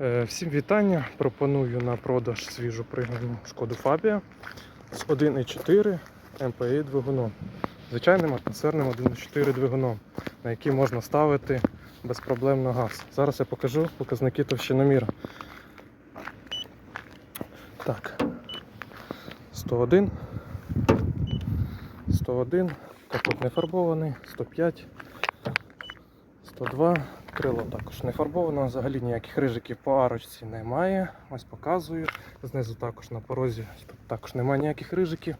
Е, Всім вітання. Пропоную на продаж свіжу пригнану шкоду Фабія з 1,4 МПІ двигуном. Звичайним атмосферним 1,4 двигуном, на який можна ставити безпроблемно газ. Зараз я покажу показники товщиноміра. Так. 101. 101. Капот не фарбований. 105. 102. Крило також не фарбовано, взагалі ніяких рижиків по арочці немає. Ось показую. Знизу також на порозі тут також немає ніяких рижиків.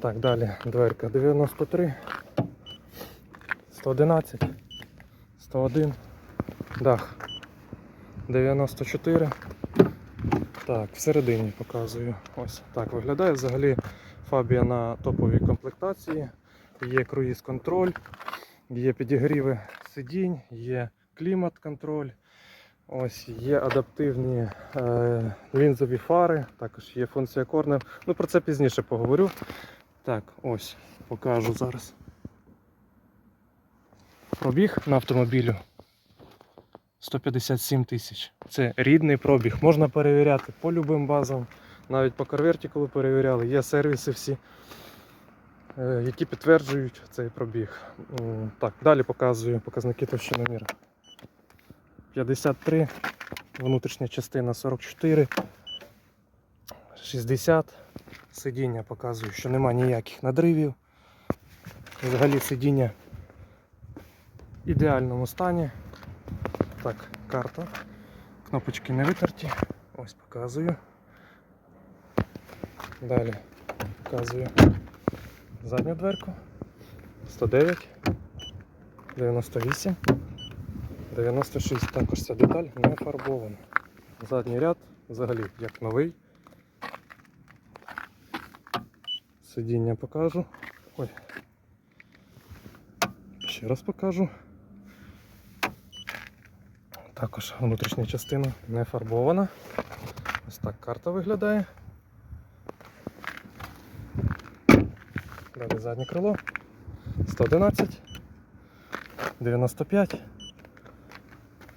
Так, далі дверка 93, 111, 101, дах 94. Так, всередині показую. Ось так виглядає. Взагалі Фабія на топовій комплектації. Є круїз-контроль, є підігріви сидінь, є клімат-контроль. Ось є адаптивні е, лінзові фари, також є функція корнер. Ну про це пізніше поговорю. Так, ось покажу зараз. Пробіг на автомобілю 157 тисяч. Це рідний пробіг. Можна перевіряти по любим базам, навіть по карверті, коли перевіряли, є сервіси всі, які підтверджують цей пробіг. Так, далі показую показники товщиноміра. 53, внутрішня частина 44, 60. Сидіння показую, що нема ніяких надривів. Взагалі сидіння в ідеальному стані. Так, карта. Кнопочки не витерті. Ось показую. Далі показую задню дверку. 109, 98, 96. Також ця деталь не фарбована. Задній ряд взагалі як новий. Сидіння покажу. Ой. Ще раз покажу. Також внутрішня частина не фарбована. Ось так карта виглядає. Далі заднє крило. 111, 95,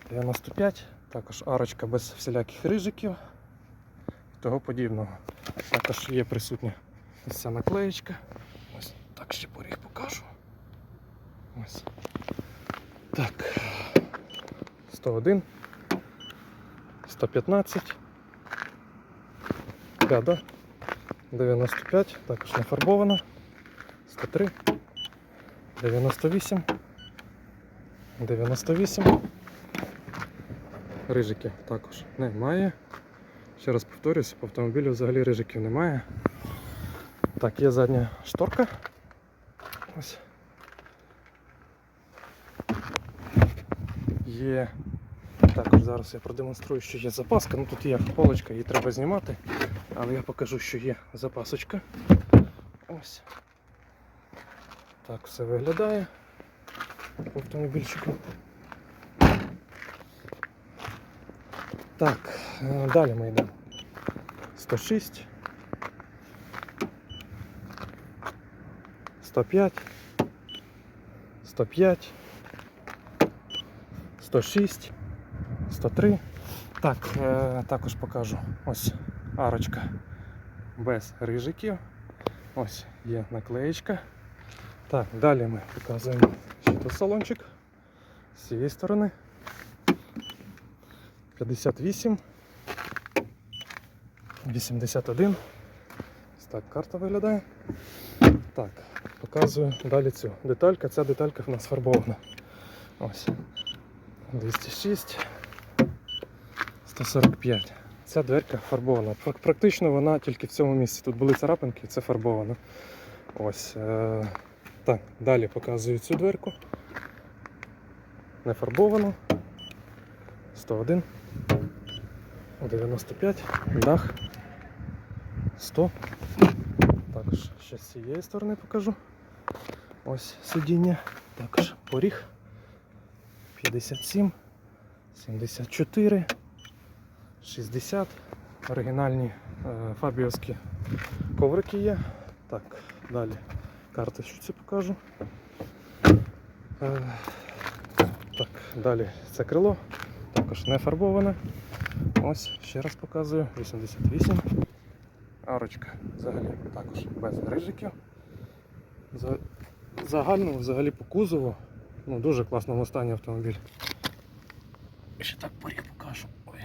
95. Також арочка без всіляких рижиків і того подібного. Також є присутня ось ця наклеєчка. Ось так ще поріг покажу. Ось. Так. 101, 115, ряда, 95, також не фарбована, 103, 98, 98. Рижиків також немає. Ще раз повторюсь, по автомобілю взагалі рижиків немає. Так, є задня шторка. Ось. Є. Також зараз я продемонструю, що є запаска. Ну тут є полочка, її треба знімати. Але я покажу, що є запасочка. Ось. Так все виглядає по автомобільчику. Так, е, далі ми йдемо. 106. 105. 105. 106, 103. Так, е, також покажу. Ось арочка без рижиків. Ось є наклеєчка. Так, далі ми показуємо ще тут салончик з цієї сторони. 58, 81. Ось так карта виглядає. Так, показую далі цю деталька. Ця деталька в нас фарбована. Ось. 206, 145. Ця дверка фарбована. Практично вона тільки в цьому місці. Тут були царапинки, це фарбовано. Ось. Так, далі показую цю дверку. Не фарбовано. 101. 95. Дах. 100. Також ще з цієї сторони покажу. Ось сидіння. Також поріг. 57, 74, 60. Оригінальні е, фабіовські коврики є. Так, далі карточці покажу. Е, так, далі це крило. Також не фарбоване. Ось, ще раз показую, 88. Арочка взагалі також без рижиків. За- Загально, взагалі по кузову. Ну, дуже класному стані автомобіль. Ще так поріг покажу. Ой.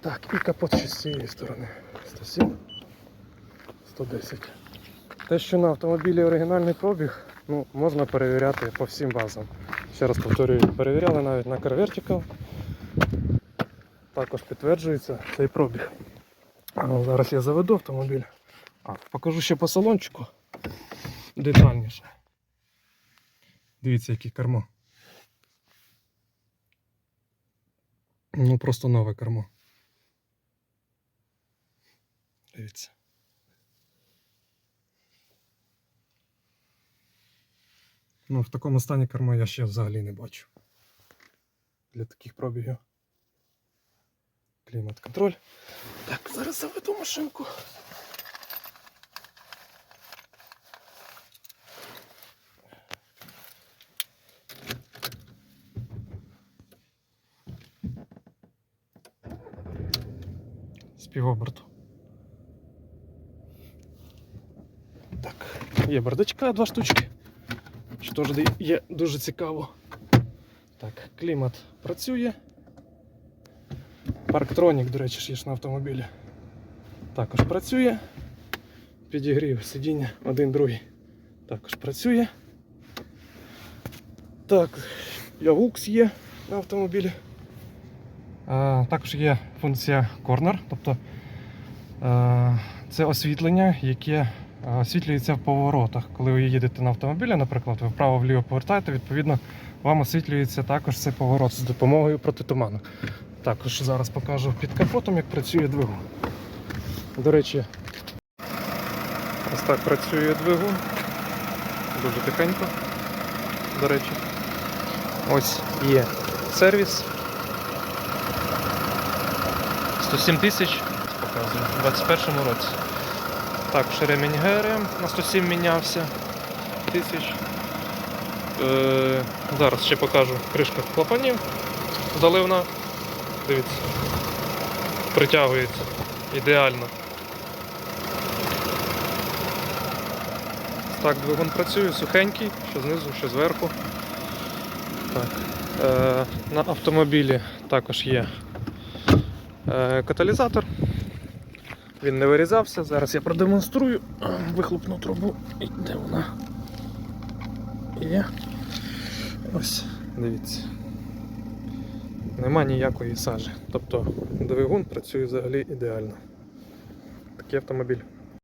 Так, і капот ще з цієї сторони. 107, 110. Те, що на автомобілі оригінальний пробіг, ну, можна перевіряти по всім базам. Ще раз повторюю, перевіряли навіть на Car Vertical. Також підтверджується цей пробіг. А, ну, зараз я заведу автомобіль. А, покажу ще по салончику детальніше. Дивіться, яке кермо. Ну, просто нове кермо. Дивіться. Ну, в такому стані кермо я ще взагалі не бачу. Для таких пробігів. Клімат-контроль. Так, зараз заведу машинку. З півоберту. Так, є бардачка, два штучки. Що теж є дуже цікаво. Так, клімат працює. Парктронік, до речі, є ж на автомобілі. Також працює. Підігрів сидіння один другий. Також працює. Так, Явукс є на автомобілі. А, також є функція Corner, тобто е, це освітлення, яке освітлюється в поворотах. Коли ви їдете на автомобілі, наприклад, ви вправо-вліво повертаєте, відповідно, вам освітлюється також цей поворот з допомогою протитуману. Також зараз покажу під капотом, як працює двигун. До речі, ось так працює двигун. Дуже тихенько. До речі. Ось є сервіс. 107 тисяч показую у 21 році. Також ремінь ГРМ на 107 мінявся тисяч. Е, зараз ще покажу кришка клапанів заливна. Дивіться. Притягується. Ідеально. Так, двигун працює, сухенький, що знизу, що зверху. Так. Е, на автомобілі також є е, каталізатор. Він не вирізався. Зараз я продемонструю вихлопну трубу. І де вона? Є. Ось, дивіться. Нема ніякої сажі. Тобто двигун працює взагалі ідеально. Такий автомобіль.